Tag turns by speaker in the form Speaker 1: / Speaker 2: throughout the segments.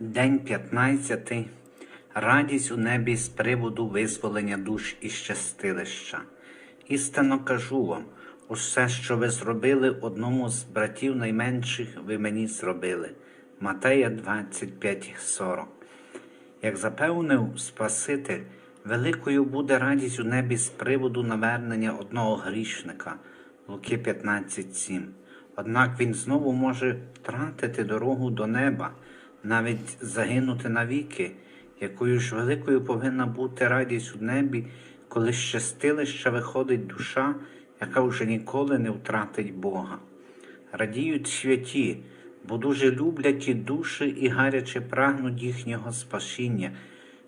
Speaker 1: День 15. Радість у небі з приводу визволення душ із чистилища. Істинно кажу вам, усе, що ви зробили одному з братів найменших, ви мені зробили. Матея 25:40. Як запевнив Спаситель, великою буде радість у небі з приводу навернення одного грішника. Луки 15:7. Однак він знову може втратити дорогу до неба, навіть загинути навіки, якою ж великою повинна бути радість у небі, коли з чистилища виходить душа, яка вже ніколи не втратить Бога. Радіють святі, бо дуже люблять і душі і гаряче прагнуть їхнього спасіння.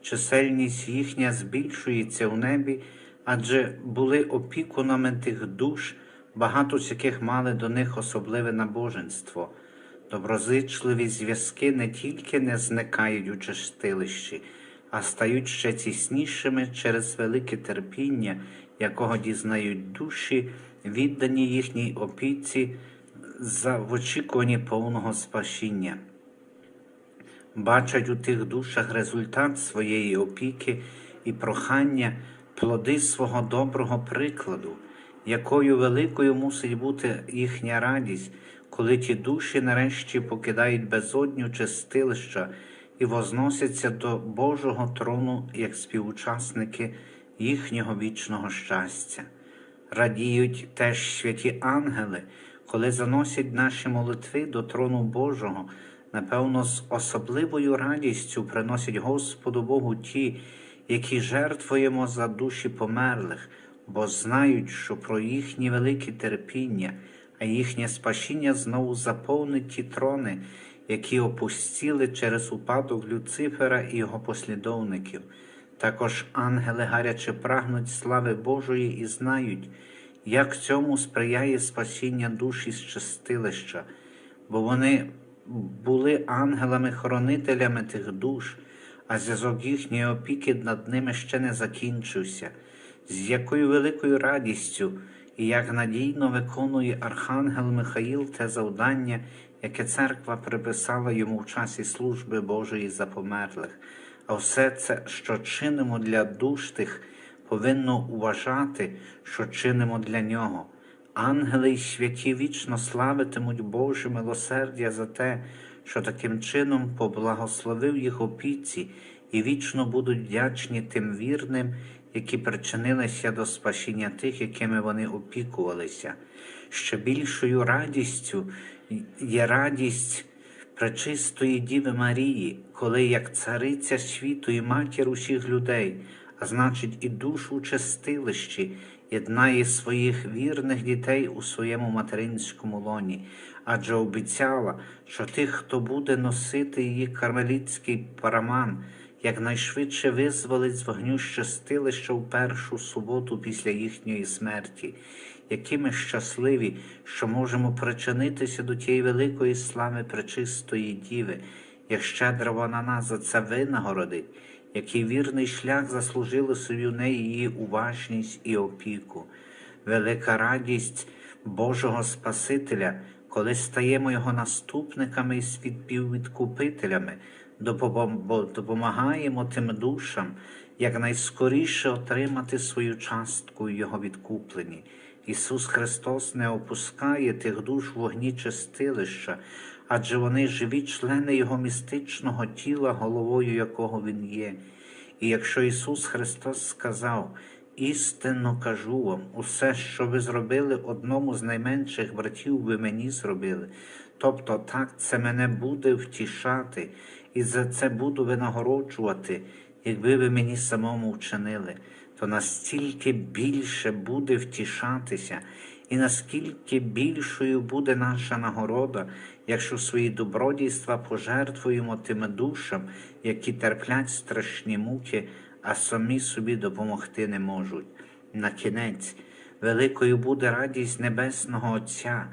Speaker 1: Чисельність їхня збільшується у небі, адже були опікунами тих душ, багато з яких мали до них особливе набоженство. Доброзичливі зв'язки не тільки не зникають у чистилищі, а стають ще тіснішими через велике терпіння, якого дізнають душі, віддані їхній опіці за в очікуванні повного спасіння. Бачать у тих душах результат своєї опіки і прохання, плоди свого доброго прикладу, якою великою мусить бути їхня радість, коли ті душі нарешті покидають безодню чистилища і возносяться до Божого трону як співучасники їхнього вічного щастя. Радіють теж святі ангели, коли заносять наші молитви до трону Божого, напевно, з особливою радістю приносять Господу Богу ті, які жертвуємо за душі померлих, бо знають, що про їхні великі терпіння, а їхнє спасіння знову заповнить ті трони, які опустіли через упадок Люцифера і його послідовників. Також ангели гаряче прагнуть слави Божої і знають, як цьому сприяє спасіння душі з чистилища, бо вони були ангелами-хоронителями тих душ, а зв'язок їхньої опіки над ними ще не закінчився, з якою великою радістю і як надійно виконує Архангел Михаїл те завдання, яке церква приписала йому в часі служби Божої за померлих. А все це, що чинимо для душ тих, повинно вважати, що чинимо для нього. Ангели й святі вічно славитимуть Боже милосердя за те, що таким чином поблагословив їх опіці, і вічно будуть вдячні тим вірним, які причинилися до спасіння тих, якими вони опікувалися. Ще більшою радістю є радість пречистої Діви Марії, коли як цариця світу і матір усіх людей, а значить, і душу у чистилищі, єднає своїх вірних дітей у своєму материнському лоні, адже обіцяла, що тих, хто буде носити її кармелітський параман, якнайшвидше визволить з вогню щастилища в першу суботу після їхньої смерті, які ми щасливі, що можемо причинитися до тієї великої слави пречистої Діви, як щедро вона нас за це винагородить, який вірний шлях заслужили собі в неї її уважність і опіку, велика радість Божого Спасителя, коли стаємо Його наступниками і співвідкупителями, допомагаємо тим душам якнайскоріше отримати свою частку в Його відкупленні. Ісус Христос не опускає тих душ в вогні чистилища, адже вони живі члени Його містичного тіла, головою якого Він є. І якщо Ісус Христос сказав, істинно кажу вам, усе, що ви зробили одному з найменших братів, ви мені зробили, тобто так це мене буде втішати, і за це буду винагороджувати, якби ви мені самому вчинили то настільки більше буде втішатися, і наскільки більшою буде наша нагорода, якщо свої добродійства пожертвуємо тим душам, які терплять страшні муки, а самі собі допомогти не можуть. На кінець, великою буде радість Небесного Отця,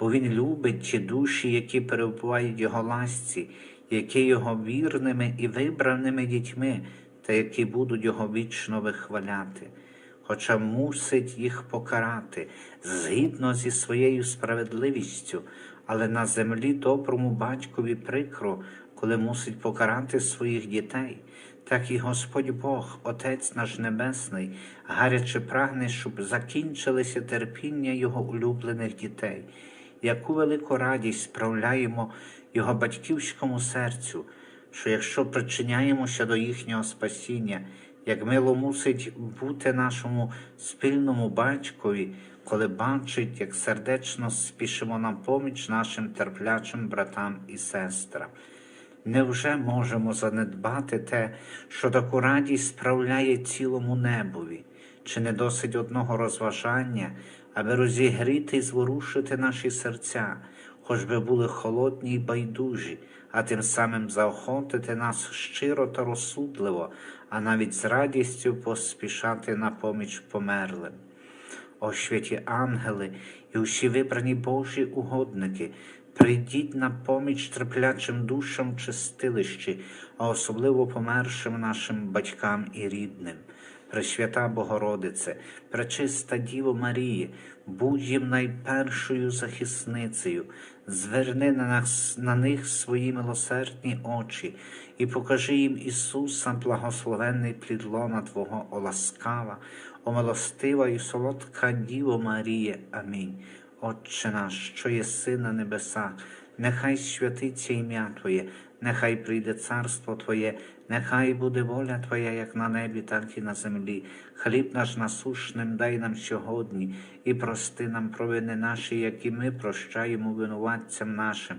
Speaker 1: бо Він любить ті душі, які перебувають Його ласці, які Його вірними і вибраними дітьми та які будуть його вічно вихваляти, хоча мусить їх покарати згідно зі своєю справедливістю, але на землі доброму батькові прикро, коли мусить покарати своїх дітей, так і Господь Бог, Отець наш Небесний, гаряче прагне, щоб закінчилося терпіння Його улюблених дітей, яку велику радість справляємо Його батьківському серцю, що якщо причиняємося до їхнього спасіння, як мило мусить бути нашому спільному батькові, коли бачить, як сердечно спішимо на поміч нашим терплячим братам і сестрам. Невже можемо занедбати те, що таку радість справляє цілому небові? Чи не досить одного розважання, аби розігріти і зворушити наші серця, хоч би були холодні й байдужі, а тим самим заохотити нас щиро та розсудливо, а навіть з радістю поспішати на поміч померлим? О святі ангели і усі вибрані Божі угодники, прийдіть на поміч терплячим душам чистилищі, а особливо помершим нашим батькам і рідним. Пресвята Богородице, пречиста Діво Марії, будь їм найпершою захисницею, зверни на, нас, на них свої милосердні очі і покажи їм Ісуса, благословенний плід лона Твого, о ласкава, о милостива і солодка Діво Марія. Амінь. Отче наш, що єси на небесах, нехай святиться ім'я Твоє, нехай прийде царство Твоє, нехай буде воля Твоя, як на небі, так і на землі. Хліб наш насушним дай нам сьогодні, і прости нам провини наші, які ми прощаємо винуватцям нашим.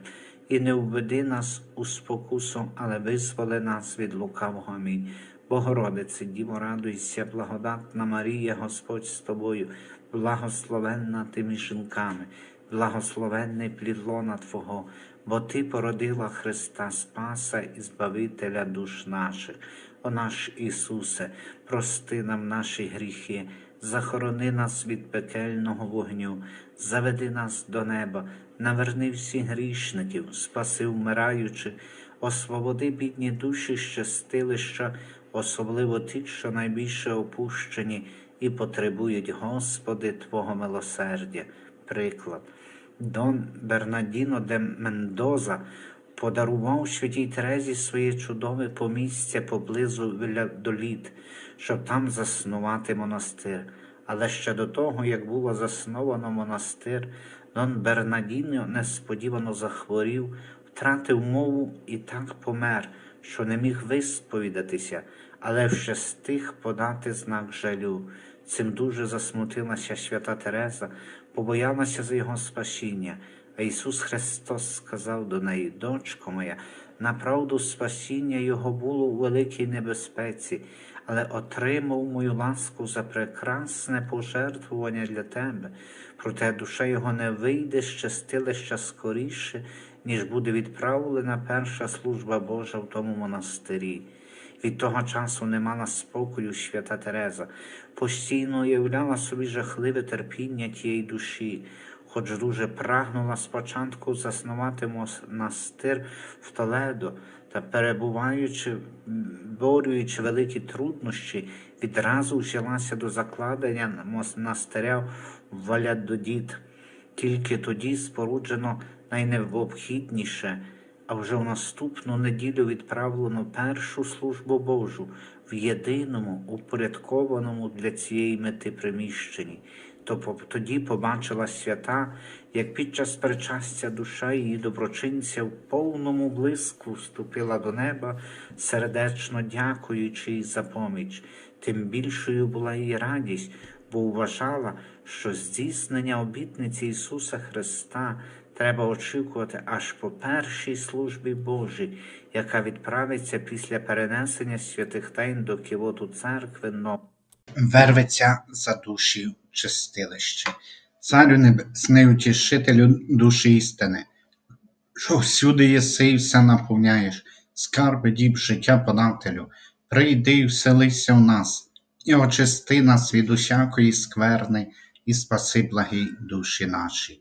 Speaker 1: І не введи нас у спокусу, але визволи нас від лукавого. Амінь. Богородице, Діво, радуйся, благодатна Марія, Господь з тобою, благословенна ти між жінками, благословенний плід лона Твого, бо Ти породила Христа Спаса і Збавителя душ наших. О наш Ісусе, прости нам наші гріхи, захорони нас від пекельного вогню, заведи нас до неба, наверни всіх грішників, спаси вмираючих, освободи бідні душі щастилища, особливо ті, що найбільше опущені і потребують, Господи, Твого милосердя. Приклад. Дон Бернадіно де Мендоза подарував святій Терезі своє чудове помістя поблизу Вілядоліт, щоб там заснувати монастир. Але ще до того, як було засновано монастир, Дон Бернадіно несподівано захворів, втратив мову і так помер, що не міг висповідатися, але ще стиг подати знак жалю. Цим дуже засмутилася свята Тереза, побоялася за його спасіння. А Ісус Христос сказав до неї, дочко моя, направду спасіння Його було у великій небезпеці, але отримав мою ласку за прекрасне пожертвування для тебе. Проте душа Його не вийде з чистилища скоріше, ніж буде відправлена перша служба Божа в тому монастирі. Від того часу не мала спокою свята Тереза, постійно уявляла собі жахливе терпіння тієї душі, хоч дуже прагнула спочатку заснувати монастир в Толедо та перебуваючи, борюючи великі труднощі, відразу взялася до закладення монастиря в Валядодід. Тільки тоді споруджено найнеобхідніше а вже в наступну неділю відправлено першу службу Божу в єдиному, упорядкованому для цієї мети приміщенні. То тоді побачила свята, як під час причастя душа її доброчинця в повному блиску вступила до неба, сердечно дякуючи їй за поміч. Тим більшою була її радість, бо вважала, що здійснення обітниці Ісуса Христа треба очікувати аж по першій службі Божій, яка відправиться після перенесення святих тайн до кивоту церкви но
Speaker 2: верветься за душі чистилище. Царю небесний утішителю душі істини, що всюди єси і все наповняєш, скарби діб життя подателю, прийди і вселися в нас, і очисти нас від усякої скверни, і спаси благі душі наші.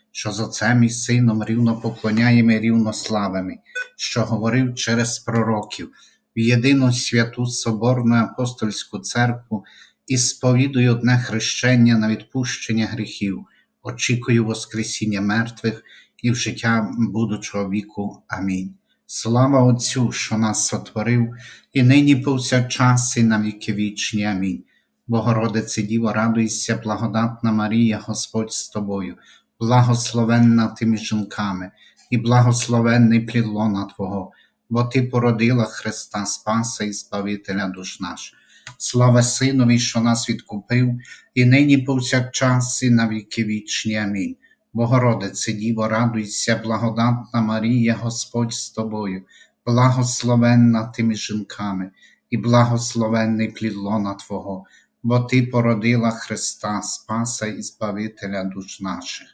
Speaker 2: що з Отцем і Сином рівно поклоняємо і рівно славимо, що говорив через пророків, в єдину святу Соборну апостольську церкву і сповідую одне хрещення на відпущення гріхів, очікую Воскресіння мертвих і в життя будучого віку. Амінь. Слава Отцю, що нас сотворив, і нині повсякчас, і на віки вічні. Амінь. Богородице Діво, радуйся, благодатна Марія, Господь з тобою, благословенна ти між жінками, і благословенний плід лона Твого, бо Ти породила Христа Спаса і Збавителя душ наш. Слава Синові, що нас відкупив, і нині повсякчас, і на віки вічні. Амінь. Богородице Діво, радуйся, благодатна Марія, Господь з тобою, благословенна ти між жінками, і благословенний плід лона Твого, бо Ти породила Христа, Спаса і Збавителя душ наших.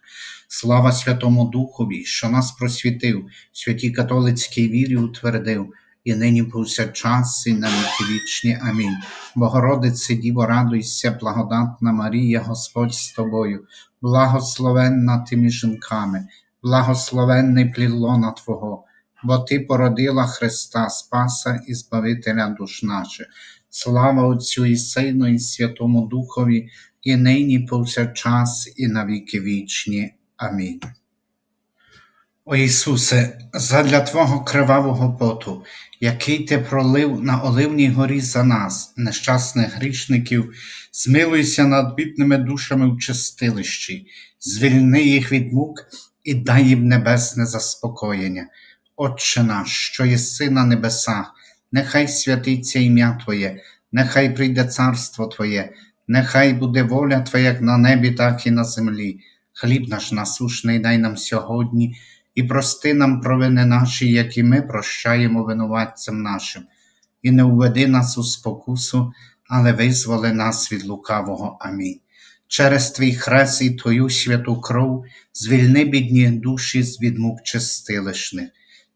Speaker 2: Слава Святому Духові, що нас просвітив, святій католицькій вірі утвердив, і нині повсякчас, і на віки вічні. Амінь. Богородице Діво, радуйся, благодатна Марія, Господь з тобою, благословенна ти між жінками, благословенний плідлона Твого, бо Ти породила Христа Спаса і Збавителя душ наших. Слава Отцю і Сину, і Святому Духові, і нині повсякчас, і на віки вічні. Амінь. О Ісусе, задля Твого кривавого поту, який Ти пролив на Оливній горі за нас, нещасних грішників, змилуйся над бідними душами в чистилищі, звільни їх від мук і дай їм небесне заспокоєння. Отче наш, що єси на небесах, нехай святиться ім'я Твоє, нехай прийде царство Твоє, нехай буде воля Твоя як на небі, так і на землі. Хліб наш насушний дай нам сьогодні, і прости нам провини наші, як і ми прощаємо винуватцям нашим, і не уведи нас у спокусу, але визволи нас від лукавого. Амінь. Через твій хрест і Твою святу кров звільни бідні душі з від мук чистилищних.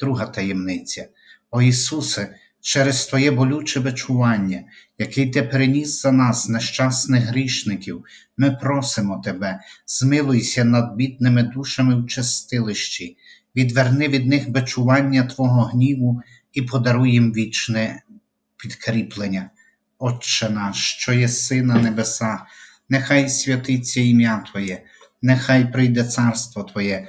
Speaker 2: Друга таємниця. О Ісусе, через Твоє болюче бичування, який Ти приніс за нас, нещасних грішників, ми просимо Тебе, змилуйся над бідними душами в чистилищі, відверни від них бичування Твого гніву і подаруй їм вічне підкріплення. Отче наш, що єси на небесах, нехай святиться ім'я Твоє, нехай прийде царство Твоє,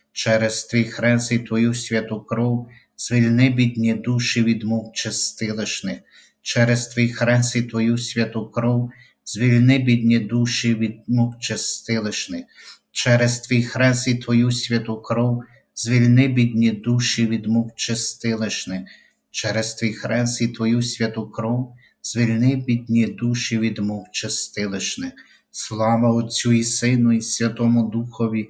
Speaker 2: через твій хрест і твою святу кров, звільни бідні душі від мук чистилищних, через твій хрест і твою святу кров, звільни бідні душі від мук чистилищних, через твій хрест і твою святу кров, звільни бідні душі від мук чистилищних, через твій хрест і твою святу кров, звільни бідні душі від мук чистилищних. Слава Отцю і Сину, і Святому Духові,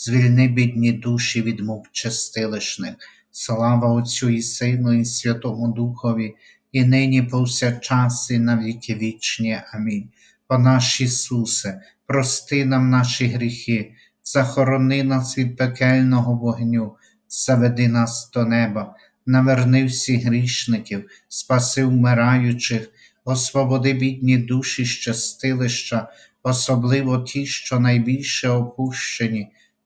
Speaker 2: звільни бідні душі від мук чистилищних. Слава Отцю і Сину, і Святому Духові, і нині повсякчас, і на віки вічні. Амінь. О наш Ісусе, прости нам наші гріхи, захорони нас від пекельного вогню, заведи нас до неба, наверни всіх грішників, спаси вмираючих, освободи бідні душі щастилища, особливо ті, що найбільше опущені